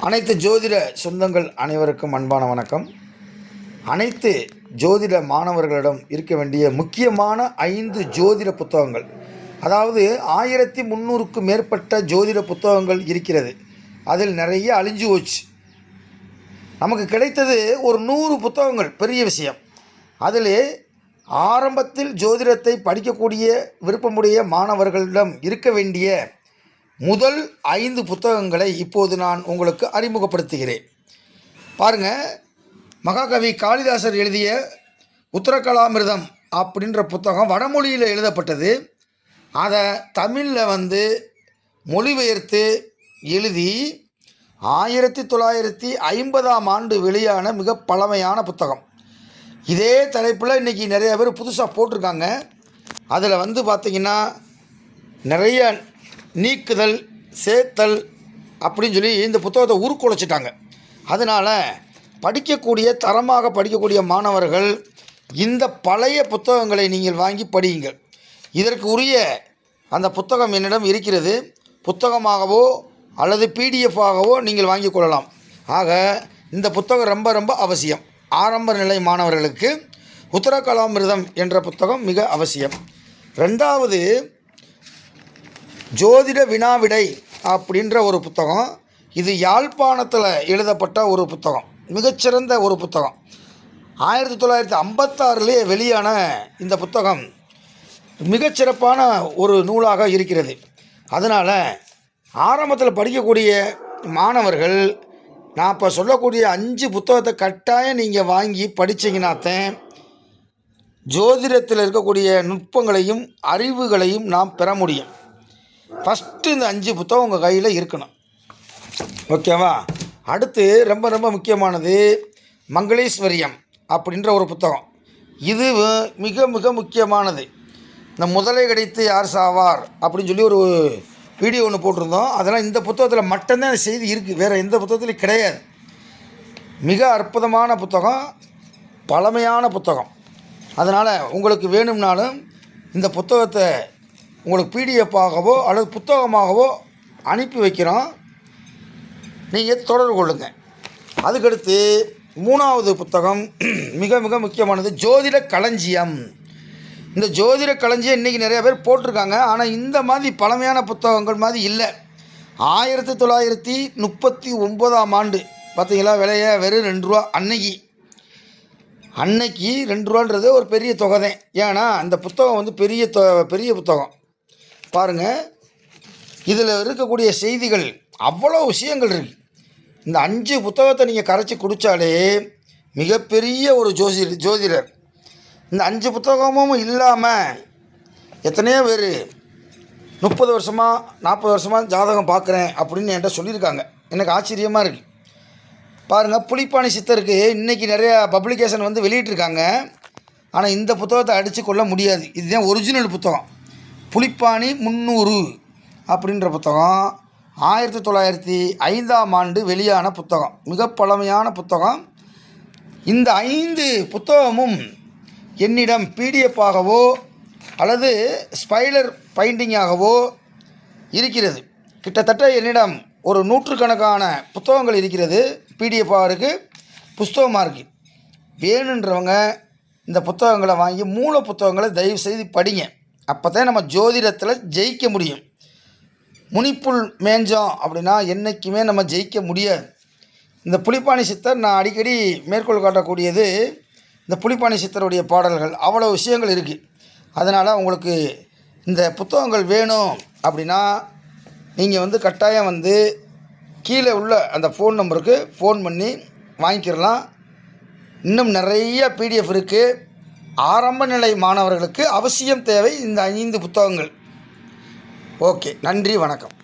அனைத்து ஜோதிட சொந்தங்கள் அனைவருக்கும் அன்பான வணக்கம். அனைத்து ஜோதிட மாணவர்களிடம் இருக்க வேண்டிய முக்கியமான ஐந்து ஜோதிட புத்தகங்கள். அதாவது ஆயிரத்தி முந்நூறுக்கும் மேற்பட்ட ஜோதிட புத்தகங்கள் இருக்கிறது. அதில் நிறைய அழிஞ்சு போச்சு. நமக்கு கிடைத்தது ஒரு நூறு புத்தகங்கள் பெரிய விஷயம். அதிலே ஆரம்பத்தில் ஜோதிடத்தை படிக்கக்கூடிய விருப்பமுடைய மாணவர்களிடம் இருக்க வேண்டிய முதல் ஐந்து புத்தகங்களை இப்போது நான் உங்களுக்கு அறிமுகப்படுத்துகிறேன். பாருங்க மகாகவி காளிதாசர் எழுதிய உத்தரகலாமிர்தம் அப்படின்ற புத்தகம் வடமொழியில் எழுதப்பட்டது. அதை தமிழில் வந்து மொழிபெயர்த்து எழுதி ஆயிரத்தி தொள்ளாயிரத்தி ஐம்பதாம் ஆண்டு வெளியான மிக பழமையான புத்தகம். இதே தலைப்பில் இன்றைக்கி நிறைய பேர் புதுசாக போட்டிருக்காங்க. அதில் வந்து பார்த்திங்கன்னா நிறைய நீக்குதல் சேர்த்தல் அப்படின்னு சொல்லி இந்த புத்தகத்தை உருக்குலைச்சிட்டாங்க. அதனால் படிக்கக்கூடிய தரமாக படிக்கக்கூடிய மாணவர்கள் இந்த பழைய புத்தகங்களை நீங்கள் வாங்கி படியுங்கள். இதற்கு உரிய அந்த புத்தகம் என்னிடம் இருக்கிறது. புத்தகமாகவோ அல்லது பிடிஎஃப்பாகவோ நீங்கள் வாங்கி கொள்ளலாம். ஆக இந்த புத்தகம் ரொம்ப ரொம்ப அவசியம். ஆரம்ப நிலை மாணவர்களுக்கு உத்தரகலாமிரதம் என்ற புத்தகம் மிக அவசியம். ரெண்டாவது ஜோதிட வினாவிடை அப்படின்ற ஒரு புத்தகம். இது யாழ்ப்பாணத்தில் எழுதப்பட்ட ஒரு புத்தகம். மிகச்சிறந்த ஒரு புத்தகம். ஆயிரத்தி தொள்ளாயிரத்தி ஐம்பத்தாறுலேயே வெளியான இந்த புத்தகம் மிகச்சிறப்பான ஒரு நூலாக இருக்கிறது. அதனால் ஆரம்பத்தில் படிக்கக்கூடிய மாணவர்கள் நான் இப்போ சொல்லக்கூடிய அஞ்சு புத்தகத்தை கட்டாயம் நீங்கள் வாங்கி படித்தீங்கன்னாத்தேன் ஜோதிடத்தில் இருக்கக்கூடிய நுட்பங்களையும் அறிவுகளையும் நாம் பெற முடியும். ஃபஸ்ட்டு இந்த அஞ்சு புத்தகம் உங்கள் கையில் இருக்கணும். ஓகேவா? அடுத்து ரொம்ப ரொம்ப முக்கியமானது மங்களேஸ்வரியம் அப்படின்ற ஒரு புத்தகம். இது மிக மிக முக்கியமானது. இந்த முதலை கிடைத்து யார் சாவார் அப்படின்னு சொல்லி ஒரு வீடியோ ஒன்று போட்டிருந்தோம். அதெல்லாம் இந்த புத்தகத்தில் மட்டும்தான் செய்தி இருக்குது வேறு எந்த புத்தகத்துலையும் கிடையாது. மிக அற்புதமான புத்தகம். பழமையான புத்தகம். அதனால் உங்களுக்கு வேணும்னாலும் இந்த புத்தகத்தை உங்களுக்கு பிடிஎஃப்பாகவோ அல்லது புத்தகமாகவோ அனுப்பி வைக்கிறோம். நீங்கள் தொடர்பு கொள்ளுங்கள் அதுக்கடுத்து மூணாவது புத்தகம் மிக மிக முக்கியமானது ஜோதிட களஞ்சியம். இந்த ஜோதிட களஞ்சியம் இன்றைக்கி நிறைய பேர் போட்டிருக்காங்க. ஆனால் இந்த மாதிரி பழமையான புத்தகங்கள் மாதிரி இல்லை. ஆயிரத்தி தொள்ளாயிரத்தி முப்பத்தி ஒம்போதாம் ஆண்டு பார்த்தீங்களா விலைய வெறும் ரெண்டு ரூபா அன்னைக்கு. அன்னைக்கு ரெண்டு ரூபான்றது ஒரு பெரிய தொகை தான் ஏன்னா அந்த புத்தகம் வந்து பெரிய தொ பெரிய புத்தகம். பாருங்கள் இதில் இருக்கக்கூடிய செய்திகள் அவ்வளோ விஷயங்கள் இருக்குது இந்த அஞ்சு புத்தகத்தை நீங்கள் கரைச்சி குடித்தாலே மிகப்பெரிய ஒரு ஜோசி ஜோதிடர். இந்த அஞ்சு புத்தகமும் இல்லாமல் எத்தனையோ பேர் முப்பது வருஷமாக நாற்பது வருஷமாக ஜாதகம் பார்க்குறேன் அப்படின்னு என்கிட்ட சொல்லியிருக்காங்க. எனக்கு ஆச்சரியமாக இருக்குது பாருங்கள் புலிப்பாணி சித்தருக்கு இன்றைக்கி நிறையா பப்ளிகேஷன் வந்து வெளியிட்டிருக்காங்க. ஆனால் இந்த புத்தகத்தை அடித்து கொள்ள முடியாது. இதுதான் ஒரிஜினல் புத்தகம். புலிப்பாணி முந்நூறு அப்படின்ற புத்தகம். ஆயிரத்தி தொள்ளாயிரத்தி ஐந்தாம் ஆண்டு வெளியான புத்தகம். மிக பழமையான புத்தகம். இந்த ஐந்து புத்தகமும் என்னிடம் பிடிஎஃபாகவோ அல்லது ஸ்பைலர் பைண்டிங்காகவோ இருக்கிறது. கிட்டத்தட்ட என்னிடம் ஒரு நூற்றுக்கணக்கான புத்தகங்கள் இருக்கிறது. பிடிஎஃபாக இருக்குது புஸ்தகமாக இருக்குது வேணுன்றவங்க இந்த புத்தகங்களை வாங்கி மூல புத்தகங்களை தயவு செய்து படிங்க. அப்போ தான் நம்ம ஜோதிடத்தில் ஜெயிக்க முடியும். முனிப்புள் மேஞ்சோம் அப்படின்னா என்றைக்குமே நம்ம ஜெயிக்க முடியாது. இந்த புலிப்பாணி சித்தர் நான் அடிக்கடி மேற்கோள் காட்டக்கூடியது இந்த புலிப்பாணி சித்தருடைய பாடல்கள். அவ்வளோ விஷயங்கள் இருக்குது அதனால் உங்களுக்கு இந்த புத்தகங்கள் வேணும் அப்படின்னா நீங்கள் வந்து கட்டாயம் வந்து கீழே உள்ள அந்த ஃபோன் நம்பருக்கு ஃபோன் பண்ணி வாங்கிக்கிறலாம். இன்னும் நிறைய பிடிஎஃப் இருக்குது ஆரம்ப நிலை மாணவர்களுக்கு அவசியம் தேவை இந்த ஐந்து புத்தகங்கள். ஓகே நன்றி வணக்கம்.